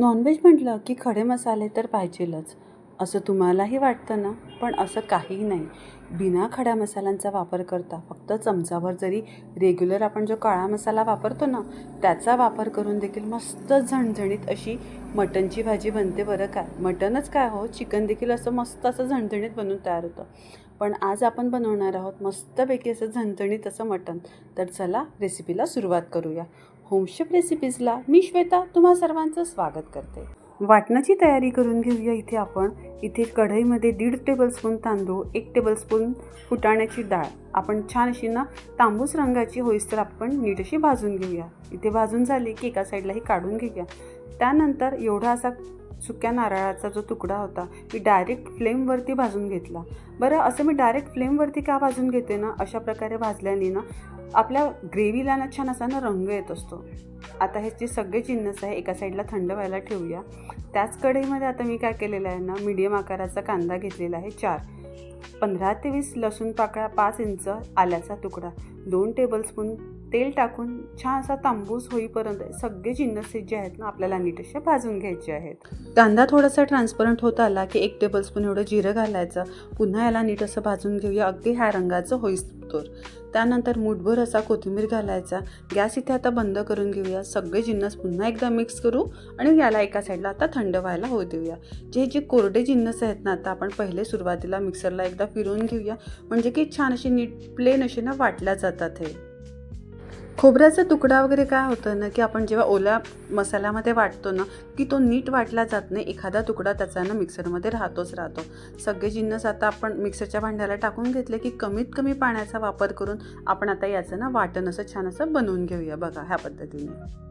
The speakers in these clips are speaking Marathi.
नॉनव्हेज म्हटलं की खडे मसाले तर पाहिजेलच. असं तुम्हालाही वाटतं ना? पण असं काहीही नाही. बिना खड्या मसाल्यांचा वापर करता फक्त चमचाभर जरी रेग्युलर आपण जो काळा मसाला वापरतो ना त्याचा वापर करून देखील मस्त झणझणीत अशी मटणची भाजी बनते बरं काय मटणच काय हो? चिकन देखील असं मस्त असं झणझणीत बनून तयार होतं. पण आज आपण बनवणार आहोत मस्तपैकी असं झणझणीत असं मटण. तर चला रेसिपीला सुरुवात करूया. होमशेप रेसिपीजला मी श्वेता तुम्हा सर्वांचं स्वागत करते. वाटणाची तयारी करून घेऊया इथे आपण. इथे कढईमध्ये दीड टेबलस्पून तांदूळ एक टेबलस्पून फुटाण्याची डाळ. आपण छान अशी ना तांबूस रंगाची होईस तर आपण नीट अशी भाजून घेऊया. इथे भाजून झाली की एका साईडलाही काढून घेऊया. त्यानंतर एवढा असा सुक्या नारळाचा जो तुकडा होता मी डायरेक्ट फ्लेमवरती भाजून घेतला. बरं असं मी डायरेक्ट फ्लेमवरती का भाजून घेते ना? अशा प्रकारे भाजल्याने ना आपल्या ग्रेव्हीला ना छान असा ना रंग येत असतो. आता हे जे सगळे जिन्नस आहे एका साईडला थंड व्हायला ठेवूया. त्याच कढईमध्ये आता मी काय केलेलं आहे ना मीडियम आकाराचा कांदा घेतलेला आहे चार. पंधरा ते वीस लसूण पाकळ्या पाच इंच आल्याचा तुकडा दोन टेबलस्पून तेल टाकून छान असा तांबूस होईपर्यंत सगळे जिन्नस जे आहेत ना आपल्याला नीट असे भाजून घ्यायचे आहेत. कांदा थोडासा ट्रान्सपरंट होत आला की एक टेबलस्पून एवढं जिरं घालायचं. पुन्हा याला नीट असं भाजून घेऊया. अगदी ह्या रंगाचं होईस्तोर त्यानंतर मुठभर असा कोथिंबीर घालायचा. गॅस इथे आता बंद करून घेऊया. सगळे जिन्नस पुन्हा एकदा मिक्स करू आणि याला एका साईडला आता थंड व्हायला होऊ देऊया. जे जे कोरडे जिन्नस आहेत ना आता आपण पहिले सुरुवातीला मिक्सरला एकदा फिरवून घेऊया. म्हणजे की छान अशी नीट प्लेन असे ना वाटल्या जातात हे. खोबऱ्याचा तुकडा वगैरे काय होतं ना की आपण जेव्हा ओल्या मसाल्यामध्ये वाटतो ना की तो नीट वाटला जात नाही एखादा तुकडा त्याचा ना मिक्सरमध्ये राहतोच राहतो. सगळे जिन्नस आता आपण मिक्सरच्या भांड्याला टाकून घेतले की कमीत कमी पाण्याचा वापर करून आपण आता याचं ना वाटण असं छान असं बनवून घेऊया बघा ह्या पद्धतीने.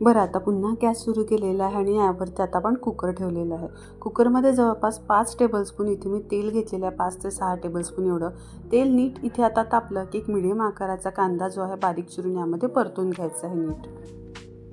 बरं आता पुन्हा गॅस सुरू केलेला आहे आणि यावरती आता आपण कुकर ठेवलेला आहे. कुकरमध्ये जवळपास पाच टेबलस्पून इथे मी तेल घेतलेलं आहे पाच ते सहा टेबलस्पून एवढं. तेल नीट इथे आता तापलं की एक मिडियम आकाराचा कांदा जो आहे बारीक चिरून यामध्ये परतून घ्यायचा आहे नीट.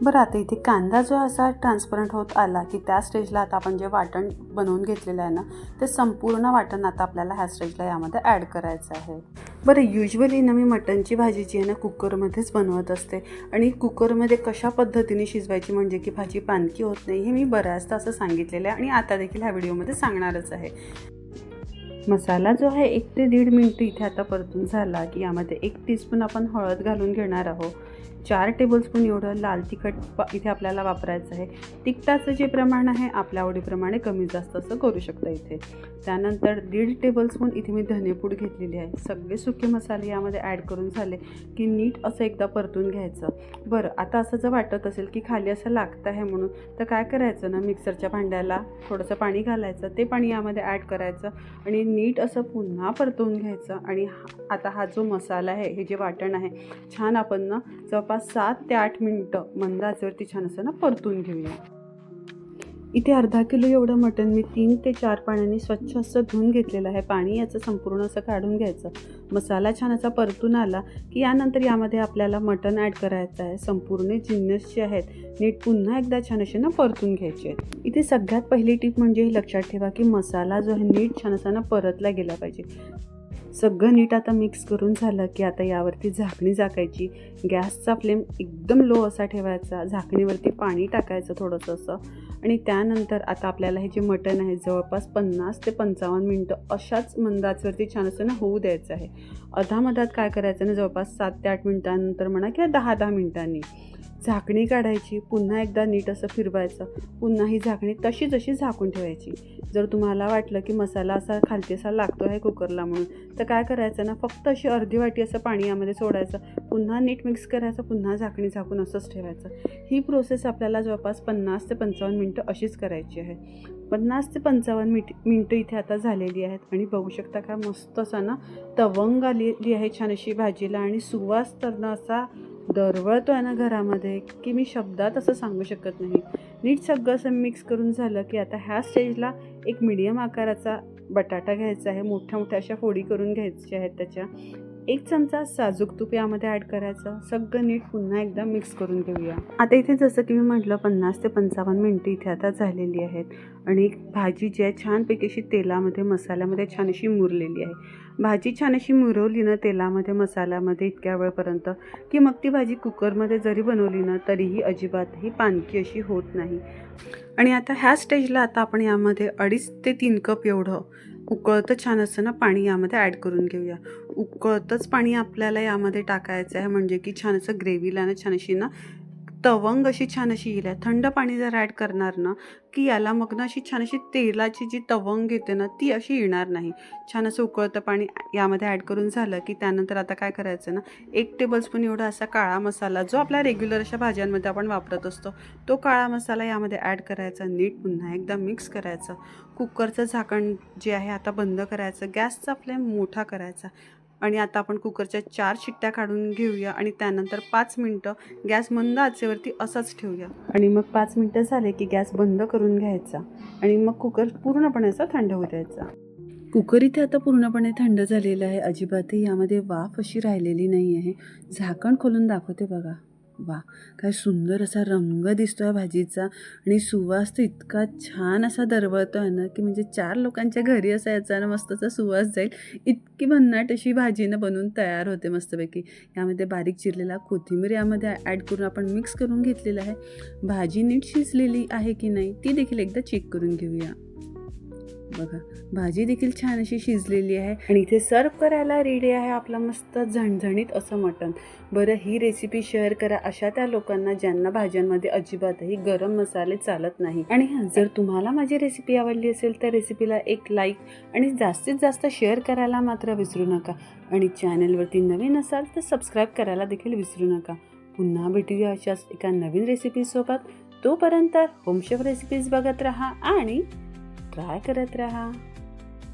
बरं आता इथे कांदा जो असा ट्रान्सपरंट होत आला की त्या स्टेजला आता आपण जे वाटण बनवून घेतलेलं आहे ना ते संपूर्ण वाटण आता आपल्याला ह्या स्टेजला यामध्ये ॲड करायचं आहे. बरं युजली ना मी मटणची भाजी जी आहे ना कुकरमध्येच बनवत असते. आणि कुकरमध्ये कशा पद्धतीने शिजवायची म्हणजे की भाजी पानकी होत नाही हे मी बऱ्याचदा असं सांगितलेलं आहे आणि आता देखील ह्या व्हिडिओमध्ये सांगणारच आहे. मसाला जो आहे एक ते दीड मिनटं इथे आता परतून झाला की यामध्ये एक टीस्पून आपण हळद घालून घेणार आहोत. चार टेबलस्पून एवढं लाल तिखट प इथे आपल्याला वापरायचं आहे. तिखटाचं जे प्रमाण आहे आपल्या आवडीप्रमाणे कमी जास्त असं करू शकता इथे. त्यानंतर दीड टेबलस्पून इथे मी धनेपूड घेतलेली आहे. सगळे सुके मसाले यामध्ये ॲड करून झाले की नीट असं एकदा परतून घ्यायचं. बरं आता असं जर वाटत असेल की खाली असं लागतं आहे म्हणून तर काय करायचं ना मिक्सरच्या भांड्याला थोडंसं पाणी घालायचं. ते पाणी यामध्ये ॲड करायचं आणि नीट असं पुन्हा परतवून घ्यायचं. आणि आता हा जो मसाला आहे हे जे वाटण आहे छान आपण ना जवळपास सात ते आठ मिनटं मंद आचेवरती छान असं ना परतून घेऊया. इथे अर्धा किलो एवढं मटण मी तीन ते चार पाण्याने स्वच्छ असं धुवून घेतलेलं आहे. पाणी याचं संपूर्ण असं काढून घ्यायचं. मसाला छान असा परतून आला की यानंतर यामध्ये आपल्याला मटण ॲड करायचं आहे. संपूर्ण जिन्नस जे आहेत नीट पुन्हा एकदा छान असे ना परतून घ्यायचे आहेत. इथे सगळ्यात पहिली टीप म्हणजे हे लक्षात ठेवा की मसाला जो आहे नीट छान असा ना परतला गेला पाहिजे. सगळं नीट आता मिक्स करून झालं की आता यावरती झाकणी झाकायची. गॅसचा फ्लेम एकदम लो असा ठेवायचा. झाकणीवरती पाणी टाकायचं थोडंसं असं. आणि त्यानंतर आता आपल्याला हे जे मटण आहे जवळपास पन्नास ते पंचावन्न मिनटं अशाच मंदाचवरती छान असं ना होऊ द्यायचं आहे. अधामधात काय करायचं ना जवळपास सात ते आठ मिनटानंतर म्हणा किंवा दहा दहा मिनटांनी. झाकणी काढायची पुन्हा एकदा नीट असं फिरवायचं पुन्हा ही झाकणी तशी जशी झाकून ठेवायची. जर तुम्हाला वाटलं की मसाला असा खालती असा लागतो आहे कुकरला म्हणून तर काय करायचं ना फक्त अशी अर्धी वाटी असं पाणी यामध्ये सोडायचं पुन्हा नीट मिक्स करायचं पुन्हा झाकणी झाकून असंच ठेवायचं. ही प्रोसेस आपल्याला जवळपास पन्नास ते पंचावन्न मिनटं अशीच करायची आहे. पन्नास ते पंचावन्न मिट मिनटं इथे आता झालेली आहेत आणि बघू शकता काय मस्त असा ना तवंग आलेली आहे छान अशी भाजीला आणि सुवास तर ना असा दरवळतो आहे ना घरामध्ये की मी शब्दात असं सांगू शकत नाही. नीट सगळं असं मिक्स करून झालं की आता ह्या स्टेजला एक मिडियम आकाराचा बटाटा घ्यायचा आहे मोठ्या मोठ्या अशा फोडी करून घ्यायच्या आहेत त्याच्या. एक चमचा साजूक तूप यामध्ये ॲड करायचं. सगळं नीट पुन्हा एकदा मिक्स करून घेऊया. आता इथे जसं की मी म्हटलं पन्नास ते पंचावन्न मिनटं इथे आता झालेली आहेत. आणि भाजी जी आहे छानपैकी अशी तेलामध्ये मसाल्यामध्ये छान अशी मुरलेली आहे. भाजी छान अशी मुरवली ना तेलामध्ये मसाल्यामध्ये इतक्या वेळपर्यंत की मग ती भाजी कुकरमध्ये जरी बनवली ना तरीही अजिबातही पानकी अशी होत नाही. आणि आता ह्या स्टेजला आता आपण यामध्ये अडीच ते तीन कप एवढं उकळतं छान असं ना पाणी यामध्ये ॲड करून घेऊया. उकळतंच पाणी आपल्याला यामध्ये टाकायचं आहे म्हणजे की छान असं ग्रेव्हीला ना छान अशी ना तवंग अशी छान अशी येईल. थंड पाणी जर ॲड करणार ना की याला मग ना अशी छान अशी तेलाची जी तवंग येते ना ती अशी येणार नाही. छान असं उकळतं पाणी यामध्ये ॲड करून झालं की त्यानंतर आता काय करायचं ना एक टेबलस्पून एवढा असा काळा मसाला जो आपला रेग्युलर अशा भाज्यांमध्ये आपण वापरत असतो तो काळा मसाला यामध्ये ॲड करायचा नीट पुन्हा एकदा मिक्स करायचं. कुकरचं झाकण जे आहे आता बंद करायचं गॅसचा फ्लेम मोठा करायचा. आणि आता आपण कुकरच्या चार शिट्ट्या काढून घेऊया आणि त्यानंतर पाच मिनटं गॅस मंद आचेवरती असाच ठेवूया. आणि मग पाच मिनटं झाले की गॅस बंद करून घ्यायचा. आणि मग कुकर पूर्णपणे असा थंड होऊ द्यायचा. कुकर इथे आता पूर्णपणे थंड झालेलं आहे. अजिबातही यामध्ये वाफ अशी राहिलेली नाही आहे झाकण खोलून दाखवते बघा. वा काय सुंदर असा रंग दिसतो आहे भाजीचा. आणि सुवास तर इतका छान असा दरवळतो आहे ना की म्हणजे चार लोकांच्या घरी असा याचा ना मस्त असा सुवास जाईल. इतकी भन्नाट अशी भाजीनं बनवून तयार होते मस्तपैकी. यामध्ये बारीक चिरलेला कोथिंबीर यामध्ये ॲड करून आपण मिक्स करून घेतलेलं आहे. भाजी नीट शिजलेली आहे की नाही ती देखील एकदा चेक करून घेऊया. बघा भाजी देखील छान अशी शिजलेली आहे. आणि इथे सर्व करायला रेडी आहे आपला मस्त झणझणीत असं मटण. बरं ही रेसिपी शेअर करा अशा त्या लोकांना ज्यांना भाज्यांमध्ये अजिबातही गरम मसाले चालत नाही. आणि हां जर तुम्हाला माझी रेसिपी आवडली असेल तर रेसिपीला एक लाईक आणि जास्तीत जास्त शेअर करायला मात्र विसरू नका. आणि चॅनलवरती नवीन असाल तर सबस्क्राईब करायला देखील विसरू नका. पुन्हा भेटूया अशाच एका नवीन रेसिपीसोबत तोपर्यंत होमशेफ रेसिपीज बघत राहा आणि ट्राय करत राहा.